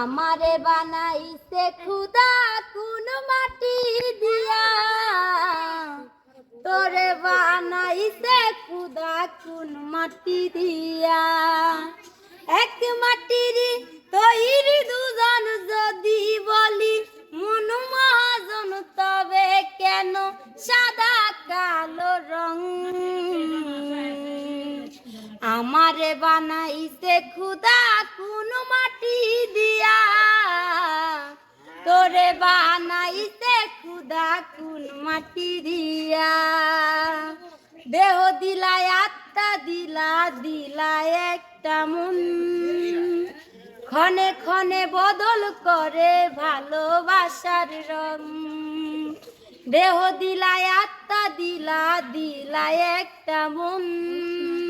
আমারে বানাইছে খুদা কোন মাটি দিয়া। তোরে বানাইছে খুদা কোন মাটি দিয়া। এক মাটির তৈরি দুজন যদি বলি আমারে বানাইছে খুদা কোন মাটি দিয়া। তোরে বানাইছে খুদা কোন মাটি দিয়া। দেহ দিলায়, আত্মা দিলা দিলা একটা মন। ক্ষণে ক্ষণে বদল করে ভালোবাসার রং। দেহ দিলায়, আত্মা দিলা দিলা একটা মন।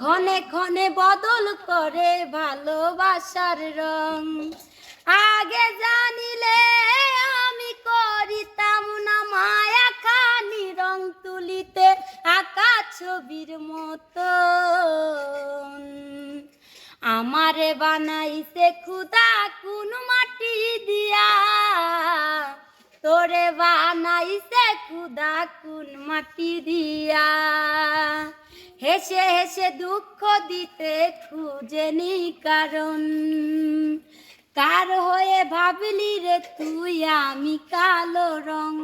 ক্ষণে ক্ষণে বদল করে ভালোবাসার রং। আগে জানিলে আমি করিতাম না মায়া খানি রং তুলিতে আঁকা ছবির মতো আমারে বানাইছে খুদা কোন মাটি দিয়া। তোরে বানাইছে খুদা কোন মাটি দিয়া। হেসে হেসে দুঃখ দিতে খুঁজেনি কারণ। কার হয়ে ভাবলি রে তুই আমি কালো রং?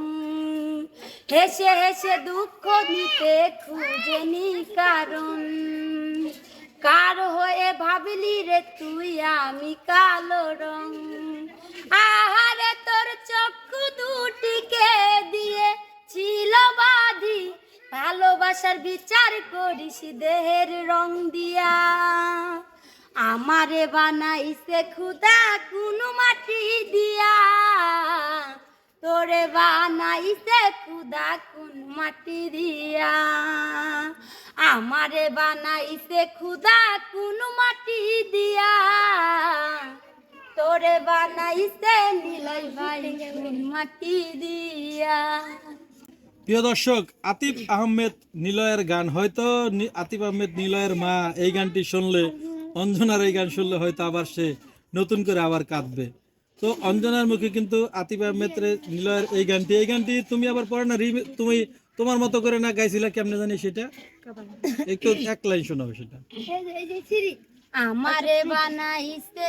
হেসে হেসে দুঃখ দিতে খুঁজেনি কারণ। কার হয়ে ভাবলি রে তুই আমি কালো রং? আহারে তোর চক্ষু দুটিকে ভালোবাসার বিচার করিস দেহের রং দিয়া। আমারে বানাইছে খুদা কোন মাটি দিয়া। তোরে বানাইছে খুদা কোন মাটি দিয়া। আমারে বানাইছে খুদা কোন মাটি দিয়া। তোরে বানাইছে নিলয় ভাই মাটি দিয়া। প্রিয় দর্শক, আতিফ আহমেদ নিলয়ের গান, হয়তো আতিফ আহমেদ নিলয়ের মা এই গানটি শুনলে অঞ্জনার এই গান শুনলে হয়তো আবার সে নতুন করে আবার কাঁদবে। তো অঞ্জনার মুখে কিন্তু আতিফ আহমেদ নিলয়ের এই গানটি। এই গানটি তুমি আবার পরে না তুমি তোমার মতো করে না গাইছিলা, কেমনে জানি সেটা? একটু এক লাইন শোনাবে সেটা। আমারে বানাইছে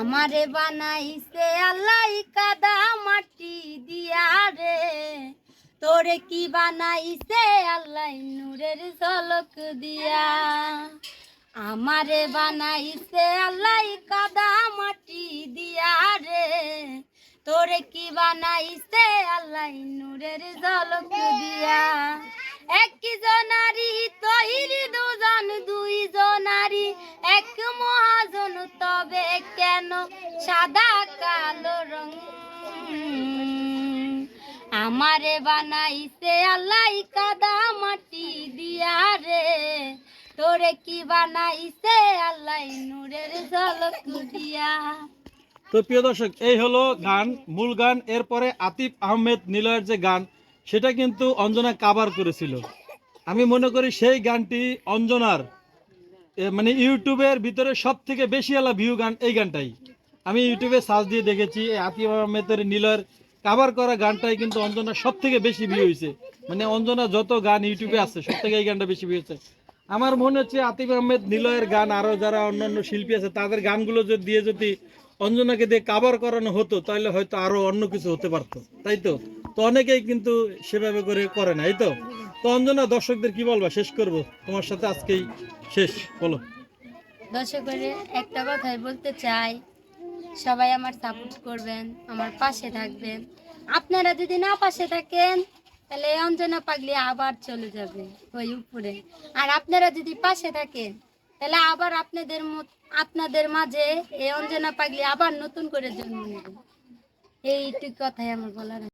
আমারে বানাইছে, আল্লাহ কাদা মাটি দিয়া রে। তোরে কি বানাইছে আল্লাহ নূরের ঝলক দিয়া? আমারে বানাইছে আল্লাহ কাদা মাটি দিয়া রে। তোরে কি বানাইছে আল্লাহ নূরের ঝলক দিয়া? এক জনারি তৈরি দুজন, দুই জনারি এক মহাজন, তবে কেন সাদা কালো রং? আমারে বানাইছে আল্লাহ কাদা মাটি দিয়া রে। তোরে কি বানাইছে আল্লাহ নূরের ঝলক দিয়া। তো প্রিয় দর্শক, এই হলো গান, মূল গান, এরপরে আতিফ আহমেদ নিলয়ের যে গান, সেটা কিন্তু অঞ্জনা কাভার করেছিল। আমি মনে করি সেই গানটি অঞ্জনার মানে ইউটিউবের ভিতরে সব থেকে বেশি আলা ভিউ গান এই গানটাই। আমি ইউটিউবে সার্চ দিয়ে দেখেছি আতিফ আহমেদের নিলয়ের কাভার করা গানটাই কিন্তু অঞ্জনার সব থেকে বেশি ভিউ হয়েছে মানে অঞ্জনা যত গান ইউটিউবে আছে সব থেকে এই গানটা বেশি ভিউ হয়েছে আমার মনে হচ্ছে আতিফ আহমেদ, নিলয়ের গান, আরও যারা অন্যান্য শিল্পী আছে, তাদের গানগুলো যদি দিয়ে যদি অঞ্জনাকে দিয়ে কাভার করানো হতো, তাহলে হয়তো আরও অন্য কিছু হতে পারতো। তাই তো? তো অনেকেই কিন্তু সেভাবে করে করে না এই তো? তো অঞ্জনা, দর্শকদের কি বলবা? শেষ করব। তোমার সাথে আজকেই শেষ, বলো। দর্শকের একটা কথাই বলতে চাই। সবাই আমার সাপোর্ট করবেন, আমার পাশে থাকবেন। আপনারা যদি না পাশে থাকেন, তাহলে অঞ্জনা পাগলি আবার চলে যাবে ওই উপরে। আর আপনারা যদি পাশে থাকেন, তাহলে আবার আপনাদের আপনাদের মাঝে এই অঞ্জনা পাগলি আবার নতুন করে জন্ম নেবে। এইটুকু কথাই আমার বলার।